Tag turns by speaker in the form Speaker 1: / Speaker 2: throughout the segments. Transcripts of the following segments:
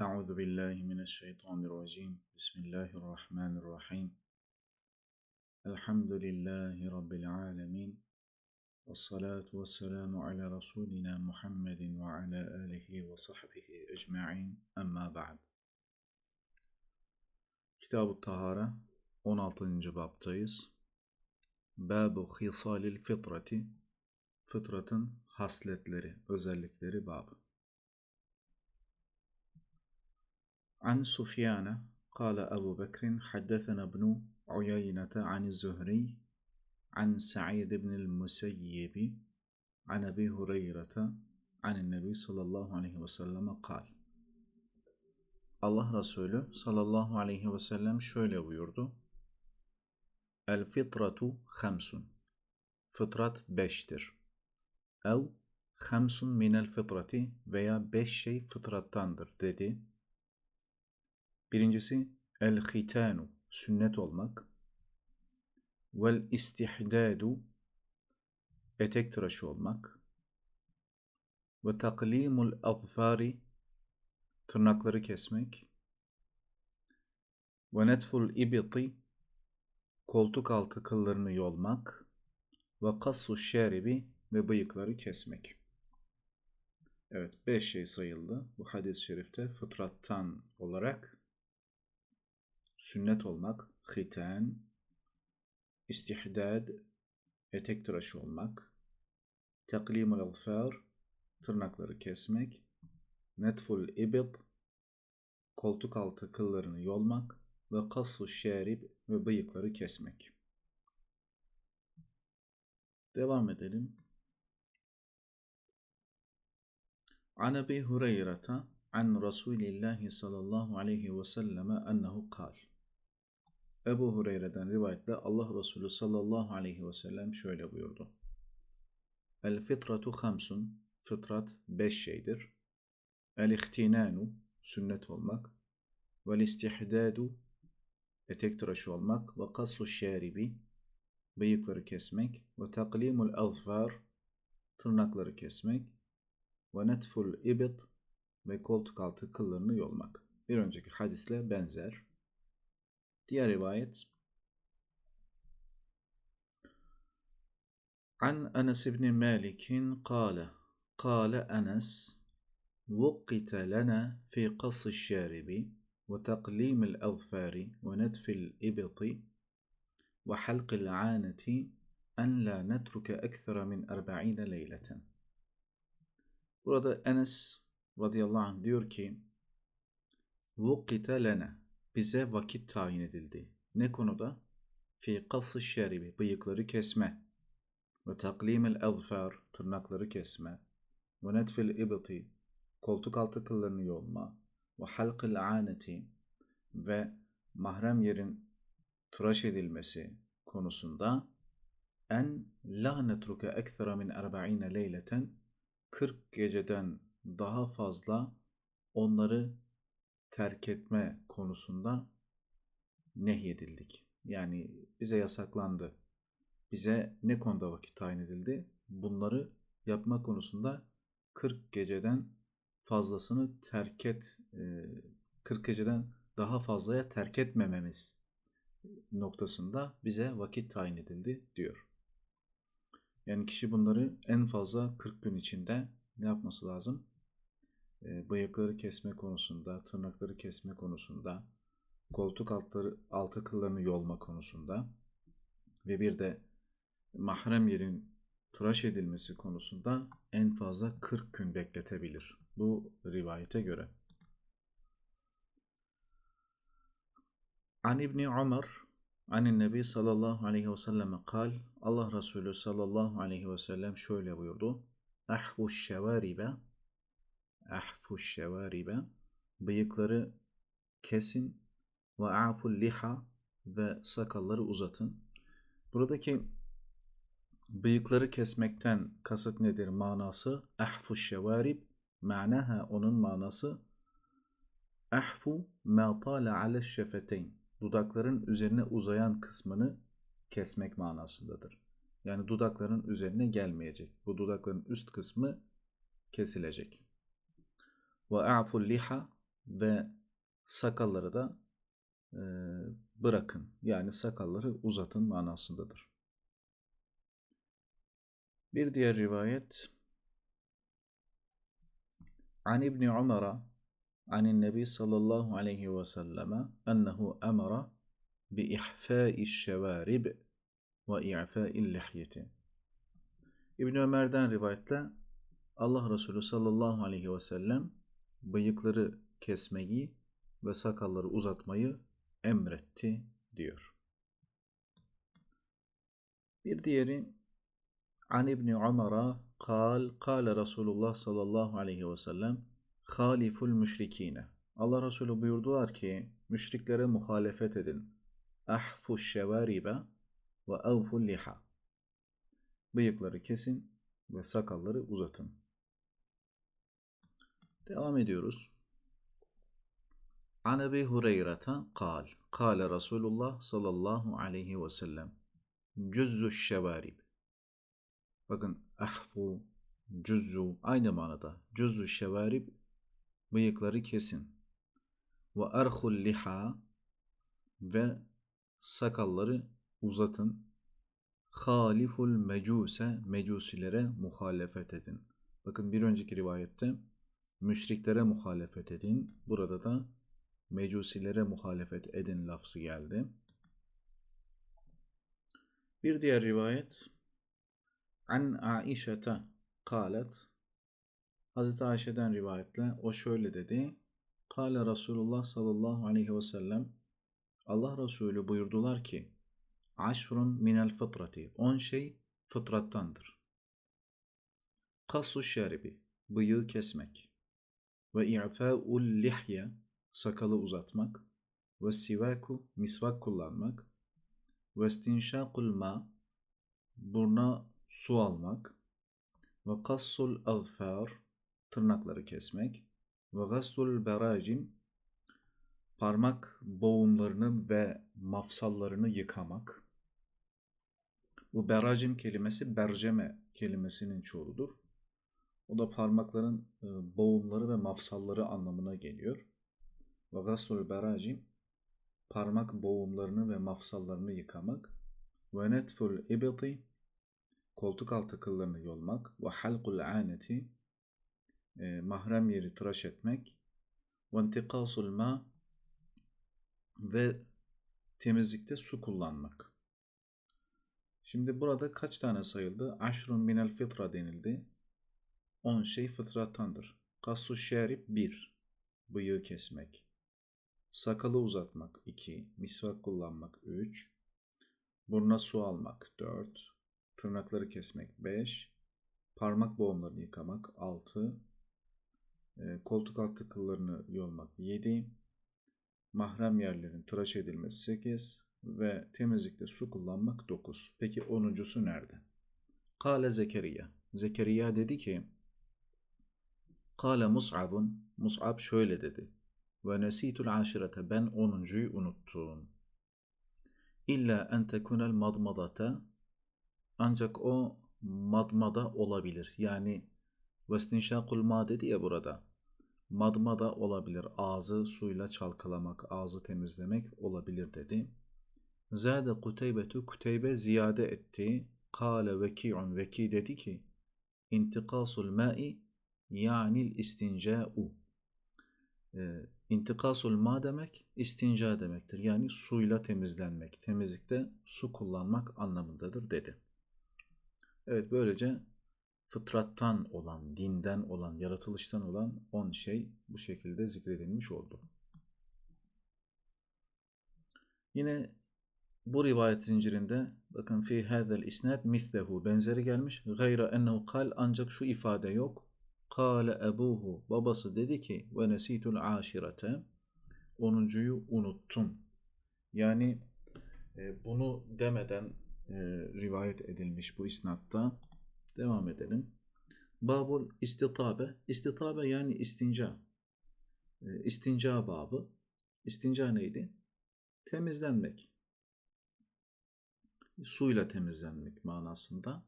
Speaker 1: Euzu billahi mineşşeytanirracim. Bismillahirrahmanirrahim. Elhamdülillahi rabbil alamin. Ves salatu ves selamu ala rasulina Muhammedin ve ala alihi ve sahbihi ecmaîn. Amma ba'd. Kitab-ı Tahara 16. baptayız. Babu hisalil fitrati. Fıtratın hasletleri, özellikleri babı. عن سفيان قال أبو بكر حدثنا ابن عيينة عن الزهري عن سعيد بن المسيب عن أبي هريرة عن النبي صلى الله عليه وسلم قال Allah Resulü sallallahu aleyhi ve sellem şöyle buyurdu. El fitratu hamsun. Fıtrat beştir. Ev hamsun minel fitrati veya beş şey fıtrattandır dedi. Birincisi el hitanu sünnet olmak. Vel istihdadu etek tıraşı olmak. Ve taklimul azfari tırnakları kesmek. Ve netful ibiti koltuk altı kıllarını yolmak. Ve kassu şeribi ve bıyıkları kesmek. Evet, beş şey sayıldı bu hadis-i şerifte fıtrattan olarak sünnet olmak, hiten, istihdad, etek tıraşı olmak, taklimul alfar, tırnakları kesmek, netful ibid, koltuk altı kıllarını yolmak ve kassu şerib ve bıyıkları kesmek. Devam edelim. An Ebi Hureyre'te an Resulillahi sallallahu aleyhi ve selleme ennehu kal. Ebu Hureyre'den rivayetle Allah Resulü sallallahu aleyhi ve sellem şöyle buyurdu. El fitratu hamsun, fıtrat beş şeydir. El ihtinanu, sünnet olmak. Vel istihdadu, etek tıraşı olmak. Ve kassu şeribi, bıyıkları kesmek. Ve taklimul azfar, tırnakları kesmek. Ve netful ibit, ve koltuk altı kıllarını yolmak. Bir önceki hadisle benzer. Diğer rivayet An Enes ibn Malik قال قال أنس وقت لنا في قص الشارب وتقليم الأظفار ونتف الإبط وحلق العانة أن لا نترك أكثر من أربعين ليلة Burada Enes radıyallahu anh diyor ki Vukite lene bize vakit tayin edildi. Ne konuda? Fi kası şeribi bıyıkları kesme ve taklimel azfar tırnakları kesme ve netfil ibti koltuk altı kıllarını yolma ve halkıl aneti ve mahrem yerin tıraş edilmesi konusunda en la netruke ekthera min 40 leyleten 40 geceden daha fazla onları terk etme konusunda nehyedildik. Yani bize yasaklandı. Bize ne konuda vakit tayin edildi? Bunları yapma konusunda 40 geceden fazlasını terk et, 40 geceden daha fazlaya terk etmememiz noktasında bize vakit tayin edildi diyor. Yani kişi bunları en fazla 40 gün içinde ne yapması lazım? E, bıyıkları kesme konusunda, tırnakları kesme konusunda, koltuk altları, altı kıllarını yolma konusunda ve bir de mahrem yerin tıraş edilmesi konusunda en fazla 40 gün bekletebilir. Bu rivayete göre. An İbni Ömer Anin Nebi sallallahu aleyhi ve sellem kal Allah Resulü sallallahu aleyhi ve sellem şöyle buyurdu. Ahvu şevaribe ahfu şevaribe bıyıkları kesin ve aful liha ve sakalları uzatın. Buradaki bıyıkları kesmekten kasıt nedir manası? Ahfu şevarib manaha onun manası ahfu ma tala ala şefeteyn dudakların üzerine uzayan kısmını kesmek manasındadır. Yani dudakların üzerine gelmeyecek. Bu dudakların üst kısmı kesilecek. Ve a'ful liha ve sakalları da e, bırakın. Yani sakalları uzatın manasındadır. Bir diğer rivayet An İbni Umar'a An Nebi sallallahu aleyhi ve selleme ennehu emara bi ihfâ'i şevarib ve i'fâ'i lihyeti. İbn Ömer'den rivayetle Allah Resulü sallallahu aleyhi ve sellem bıyıkları kesmeyi ve sakalları uzatmayı emretti diyor. Bir diğeri An İbni Umar'a kal, kale Resulullah sallallahu aleyhi ve sellem haliful müşrikine. Allah Resulü buyurdular ki müşriklere muhalefet edin. Ahfu şevaribe ve avful liha. Bıyıkları kesin ve sakalları uzatın. Devam ediyoruz. An Ebi Hureyre'te kal. Kale Resulullah sallallahu aleyhi ve sellem. Cüzzü şevarib. Bakın ahfu, cüzzü aynı manada. Cüzzü şevarib bıyıkları kesin. Ve erhul liha ve sakalları uzatın. Haliful mecuse mecusilere muhalefet edin. Bakın bir önceki rivayette müşriklere muhalefet edin. Burada da mecusilere muhalefet edin lafzı geldi. Bir diğer rivayet An Aişete kalet Hazreti Ayşe'den rivayetle o şöyle dedi. Kale Resulullah sallallahu aleyhi ve sellem Allah Resulü buyurdular ki Aşrun minel fıtrati On şey fıtrattandır. Kassu şeribi Bıyığı kesmek ve i'fa'ul lihye sakalı uzatmak ve sivaku misvak kullanmak ve istinşakul ma burna su almak ve kassul azfar tırnakları kesmek ve gaslul beracim parmak boğumlarını ve mafsallarını yıkamak. Bu beracim kelimesi berceme kelimesinin çoğuludur. O da parmakların e, boğumları ve mafsalları anlamına geliyor. Ve beracim parmak boğumlarını ve mafsallarını yıkamak. Ve netful koltuk altı kıllarını yolmak. Ve halkul aneti e, mahrem yeri tıraş etmek. Ve ma ve temizlikte su kullanmak. Şimdi burada kaç tane sayıldı? Aşrun minel fitra denildi. 10 şey fıtrattandır. Kassu şerib 1. Bıyığı kesmek. Sakalı uzatmak 2. Misvak kullanmak 3. Buruna su almak 4. Tırnakları kesmek 5. Parmak boğumlarını yıkamak 6. E, koltuk altı kıllarını yolmak 7. Mahrem yerlerin tıraş edilmesi 8. Ve temizlikte su kullanmak 9. Peki 10.sü nerede? Kale Zekeriya. Zekeriya dedi ki Kale Mus'abun. Mus'ab şöyle dedi. Ve nesitul aşirete. Ben onuncuyu unuttum. İlla en tekunel madmadate. Ancak o madmada olabilir. Yani vestinşakul ma dedi ya burada. Madmada olabilir. Ağzı suyla çalkalamak, ağzı temizlemek olabilir dedi. Zade Kuteybetu Kuteybe ziyade etti. Kale veki'un veki dedi ki intikasul ma'i yani istinca'u. E, intikasul ma demek istinca demektir. Yani suyla temizlenmek. Temizlikte su kullanmak anlamındadır dedi. Evet böylece fıtrattan olan, dinden olan, yaratılıştan olan 10 şey bu şekilde zikredilmiş oldu. Yine bu rivayet zincirinde bakın fi hadal isnad mislehu benzeri gelmiş. Gayra ennehu kal ancak şu ifade yok. Kale ebuhu babası dedi ki ve nesitul aşirete onuncuyu unuttum. Yani e, bunu demeden e, rivayet edilmiş bu isnatta. Devam edelim. Babul istitabe. İstitabe yani istinca. E, istinca babı. İstinca neydi? Temizlenmek. Suyla temizlenmek manasında.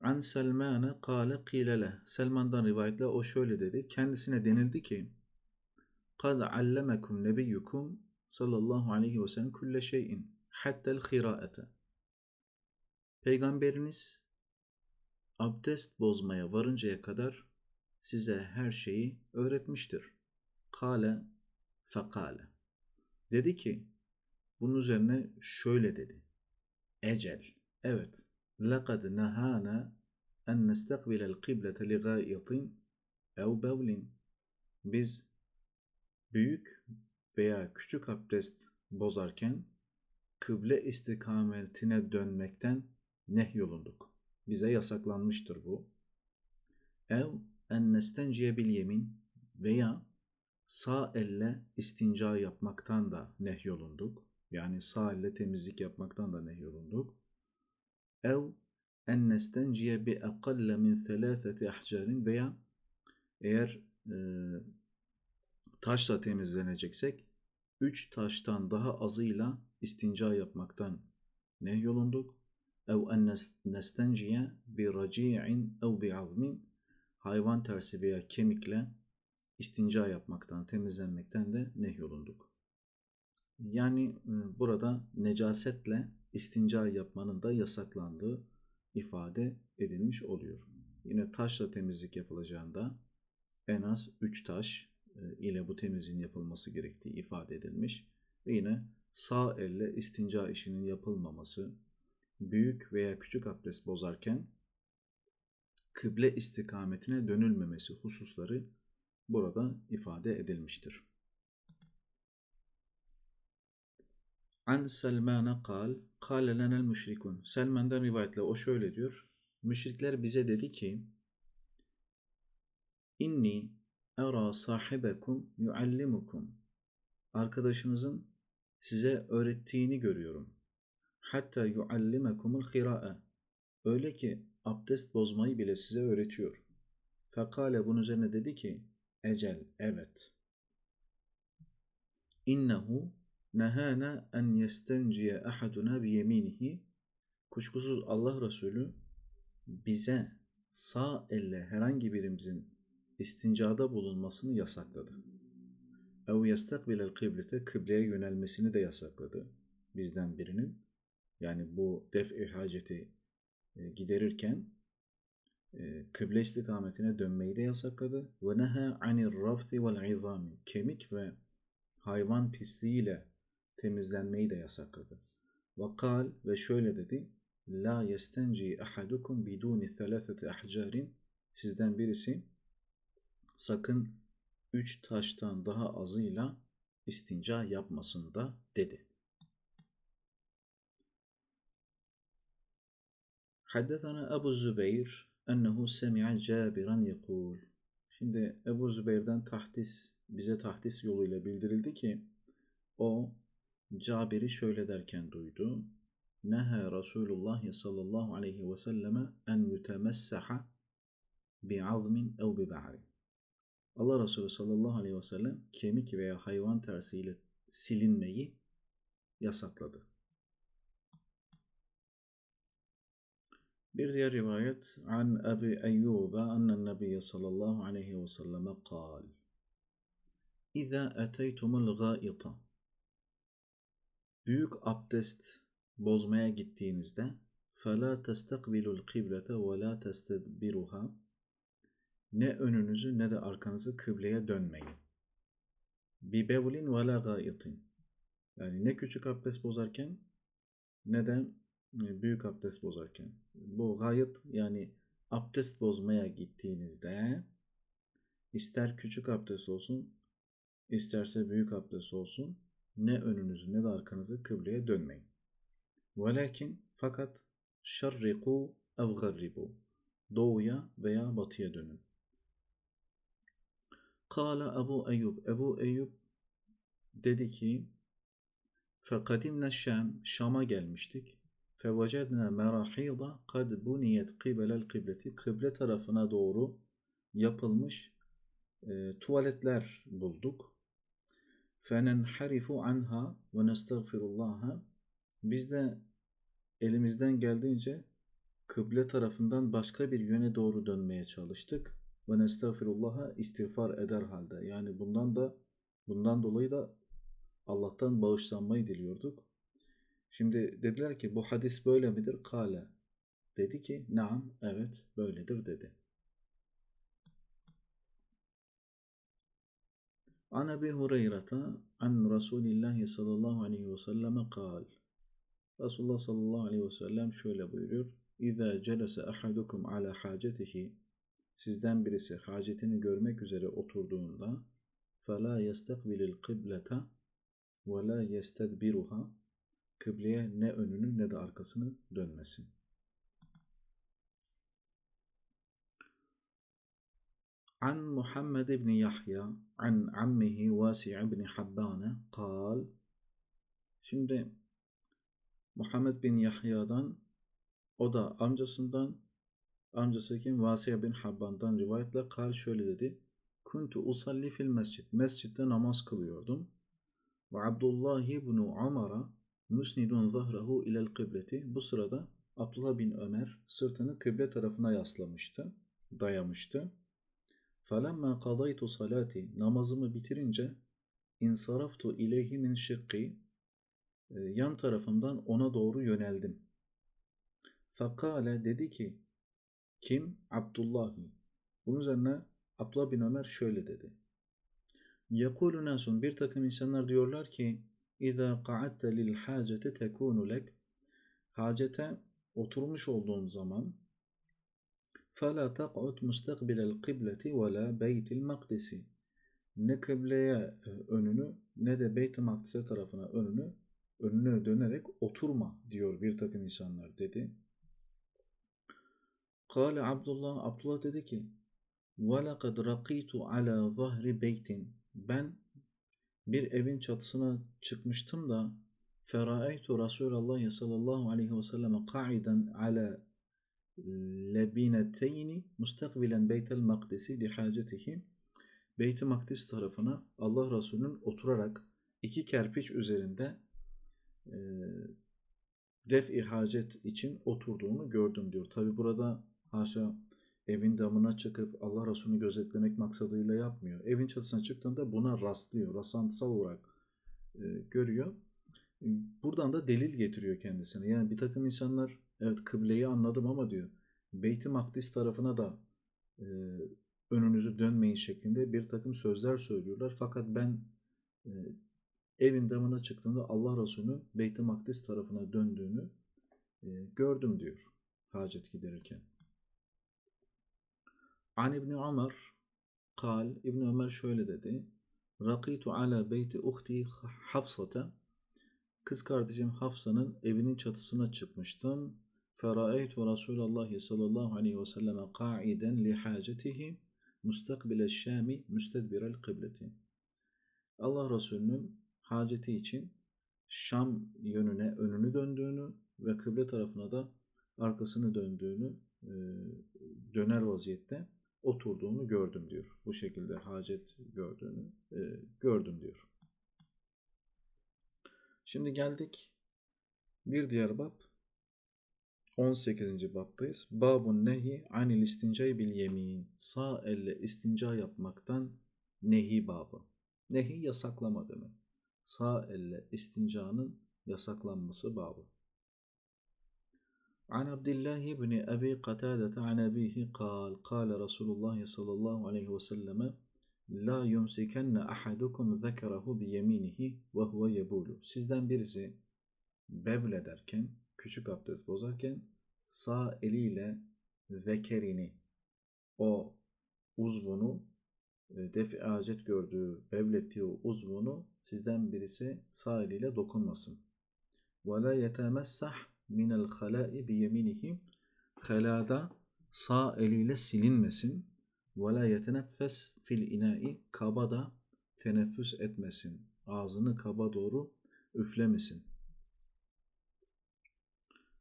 Speaker 1: An Selmane kâle kîlele. Selman'dan rivayetle o şöyle dedi. Kendisine denildi ki kad allemekum nebiyyukum sallallahu aleyhi ve sellem kulle şeyin hattel hiraete. Peygamberiniz abdest bozmaya varıncaya kadar size her şeyi öğretmiştir. Kale fekale. Dedi ki bunun üzerine şöyle dedi. Ecel. Evet. لَقَدْ نَهَانَا اَنْ نَسْتَقْبِلَ الْقِبْلَةَ لِغَائِطٍ اَوْ بَوْلٍ Biz büyük veya küçük abdest bozarken kıble istikametine dönmekten nehyolunduk. Bize yasaklanmıştır bu. Ev en nestenciye bil yemin veya sağ elle istinca yapmaktan da nehyolunduk. Yani sağ elle temizlik yapmaktan da nehyolunduk. Ev en nestenciye bi ekalle min thelâtheti ahcarin veya eğer e, taşla temizleneceksek üç taştan daha azıyla istinca yapmaktan nehyolunduk. Ev en nestenciye bi raci'in ev bi azmin hayvan tersi veya kemikle istinca yapmaktan, temizlenmekten de nehyolunduk. Yani e, burada necasetle istinca yapmanın da yasaklandığı ifade edilmiş oluyor. Yine taşla temizlik yapılacağında en az 3 taş e, ile bu temizliğin yapılması gerektiği ifade edilmiş. Ve yine sağ elle istinca işinin yapılmaması, büyük veya küçük abdest bozarken kıble istikametine dönülmemesi hususları burada ifade edilmiştir. An Selman'a kal, kâle lenel müşrikun. Selman'dan rivayetle o şöyle diyor. Müşrikler bize dedi ki, İnni era sahibekum yuallimukum. Arkadaşınızın size öğrettiğini görüyorum. Hatta yuallimekumul khira'a. Öyle ki abdest bozmayı bile size öğretiyor. Fekale bunun üzerine dedi ki, Ecel, evet. İnnehu nehana en yestenciye ahaduna bi yeminihi. Kuşkusuz Allah Resulü bize sağ elle herhangi birimizin istincada bulunmasını yasakladı. Ev yestakbilel kıblete kıbleye yönelmesini de yasakladı bizden birinin. Yani bu def-i haceti e, giderirken e, kıble istikametine dönmeyi de yasakladı. Ve neha anir rafti vel izami. Kemik ve hayvan pisliğiyle temizlenmeyi de yasakladı. Ve kal ve şöyle dedi. La yestenci ahadukum biduni thalâtheti ahcarin. Sizden birisi sakın üç taştan daha azıyla istinca yapmasın da dedi. Haddetana Ebu Zübeyir ennehu semi'a Cabiran yekul. Şimdi Ebu Zübeyir'den tahdis, bize tahdis yoluyla bildirildi ki o Cabir'i şöyle derken duydu. Neha Resulullah sallallahu aleyhi ve selleme en yutemessaha bi'azmin ev bi'ba'rin. Allah Resulü sallallahu aleyhi ve sellem kemik veya hayvan tersiyle silinmeyi yasakladı. Bir diğer rivayet an Ebi Eyyuba annen Nebiye sallallahu aleyhi ve selleme kal İza eteytumul gâita Büyük abdest bozmaya gittiğinizde فَلَا تَسْتَقْبِلُوا الْقِبْلَةَ وَلَا تَسْتَدْبِرُهَا Ne önünüzü ne de arkanızı kıbleye dönmeyin. بِبَوْلٍ وَلَا غَائِطٍ Yani ne küçük abdest bozarken ne de büyük abdest bozarken. Bu gayet yani abdest bozmaya gittiğinizde ister küçük abdest olsun isterse büyük abdest olsun ne önünüzü ne de arkanızı kıbleye dönmeyin. Velakin fakat şerriku ev garribu doğuya veya batıya dönün. Kala Ebu Eyyub Ebu Eyyub dedi ki Fekadimne Şam Şam'a gelmiştik. Fevecedne merahida kad buniyet kibelel kıbleti kıble tarafına doğru yapılmış e, tuvaletler bulduk. Fenenharifu anha ve nestağfirullaha biz de elimizden geldiğince kıble tarafından başka bir yöne doğru dönmeye çalıştık. Ve nestağfirullah'a istiğfar eder halde. Yani bundan da bundan dolayı da Allah'tan bağışlanmayı diliyorduk. Şimdi dediler ki bu hadis böyle midir? Kale. Dedi ki naam evet böyledir dedi. An Ebi Hureyre'te an Resulillahi sallallahu aleyhi ve selleme kal. Resulullah sallallahu aleyhi ve sellem şöyle buyuruyor. İza celese ahadukum ala hacetihi Sizden birisi hacetini görmek üzere oturduğunda فَلَا يَسْتَقْبِلِ الْقِبْلَةَ وَلَا يَسْتَدْبِرُهَا Kıbleye ne önünü ne de arkasını dönmesin. عن محمد بن يحيى عن عمه واسع بن حبان قال Şimdi Muhammed bin Yahya'dan o da amcasından amcası kim? Vasiye bin Habban'dan rivayetle kal şöyle dedi. Kuntu usalli fil mescid. Mescitte namaz kılıyordum. Ve Abdullah ibn Umar'a musnidun zahrahu ilel kıbleti. Bu sırada Abdullah bin Ömer sırtını kıble tarafına yaslamıştı, dayamıştı. Falemma kadaytu salati namazımı bitirince insaraftu ileyhi min şıkki yan tarafından ona doğru yöneldim. Fakale dedi ki kim? Abdullahi. Bunun üzerine Abdullah bin Ömer şöyle dedi. Yekulu nasun bir takım insanlar diyorlar ki İza qa'atte lil hacete tekunu lek Hacete oturmuş olduğun zaman فَلَا تَقْعُدْ مُسْتَقْبِلَ الْقِبْلَةِ وَلَا بَيْتِ الْمَقْدِسِ Ne kıbleye e, önünü ne de Beyt-i Makdis'e tarafına önünü önüne dönerek oturma diyor bir takım insanlar dedi. Kale Abdullah, Abdullah dedi ki وَلَقَدْ رَقِيتُ عَلَى ظَهْرِ بَيْتٍ Ben bir evin çatısına çıkmıştım da فَرَأَيْتُ Resulallah sallallahu aleyhi ve sellem قَعِدًا عَلَى lebineteyni mustakbilen beytel makdesi lihacetihi Beyt-i Makdis tarafına Allah Resulü'nün oturarak iki kerpiç üzerinde e, def-i için oturduğunu gördüm diyor. Tabi burada haşa evin damına çıkıp Allah Resulü'nü gözetlemek maksadıyla yapmıyor. Evin çatısına çıktığında buna rastlıyor. Rastlantısal olarak e, görüyor. E, buradan da delil getiriyor kendisine. Yani bir takım insanlar evet kıbleyi anladım ama diyor Beyt-i Makdis tarafına da e, önünüzü dönmeyin şeklinde bir takım sözler söylüyorlar. Fakat ben e, evin damına çıktığında Allah Resulü'nün Beyt-i Makdis tarafına döndüğünü e, gördüm diyor hacet giderirken. An İbni Ömer kal İbni Ömer şöyle dedi. Rakitu ala beyti uhti Hafsata Kız kardeşim Hafsa'nın evinin çatısına çıkmıştım. Feraeytu Resulallah sallallahu aleyhi ve selleme ka'iden li hacetihi mustakbile şami müstedbirel kıbleti. Allah Resulü'nün haceti için Şam yönüne önünü döndüğünü ve kıble tarafına da arkasını döndüğünü döner vaziyette oturduğunu gördüm diyor. Bu şekilde hacet gördüğünü e, gördüm diyor. Şimdi geldik bir diğer bab 18. babdayız. Babun nehi anil istincay bil yemin. Sağ elle istinca yapmaktan nehi babı. Nehi yasaklama demek. Sağ elle istincanın yasaklanması babı. عن عبد الله بن أبي قتادة عن أبيه قال قال رسول الله صلى الله عليه وسلم La yumsikenne ahadukum zekerahu bi yeminihi ve huve yebulu. Sizden birisi bevl ederken, küçük abdest bozarken sağ eliyle zekerini, o uzvunu, e, defi acet gördüğü, bevlettiği o uzvunu sizden birisi sağ eliyle dokunmasın. Ve la yetemessah minel halai bi yeminihi. Halada sağ eliyle silinmesin وَلَا يَتَنَفَّسْ fil inai kaba da teneffüs etmesin. Ağzını kaba doğru üflemesin.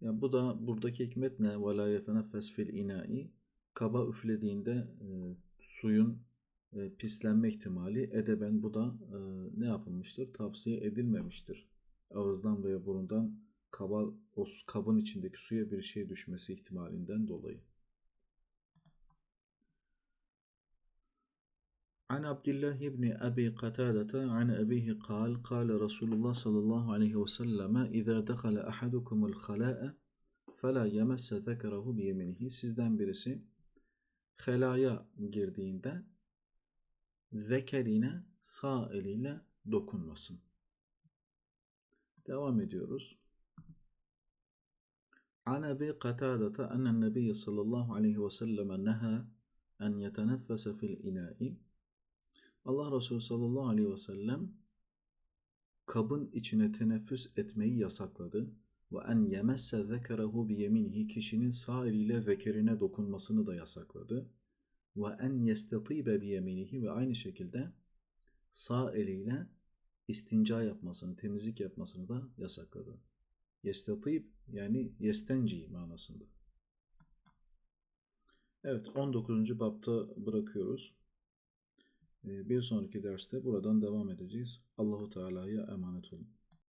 Speaker 1: Ya bu da buradaki hikmet ne? وَلَا يَتَنَفَّسْ fil inai kaba üflediğinde e, suyun e, pislenme ihtimali edeben bu da e, ne yapılmıştır? Tavsiye edilmemiştir. Ağızdan veya burundan kaba, o su- kabın içindeki suya bir şey düşmesi ihtimalinden dolayı. عن عبد الله بن أبي قتادة عن أبيه قال قال رسول الله صلى الله عليه وسلم إذا دخل أحدكم الخلاء فلا يمس ذكره بيمينه sizden birisi helaya girdiğinde zekerine sağ eliyle dokunmasın. Devam ediyoruz. عن أبي قتادة أن النبي صلى الله عليه وسلم نهى أن يتنفس في الإناء Allah Resulü sallallahu aleyhi ve sellem kabın içine teneffüs etmeyi yasakladı. Ve en yemesse zekerehu bi yeminihi kişinin sağ eliyle zekerine dokunmasını da yasakladı. Ve en yestetibe bi yeminihi ve aynı şekilde sağ eliyle istinca yapmasını, temizlik yapmasını da yasakladı. Yestatib yani yestenci manasında. Evet 19. bapta bırakıyoruz. Ee, Bir sonraki derste buradan devam edeceğiz. Allahu Teala'ya emanet olun.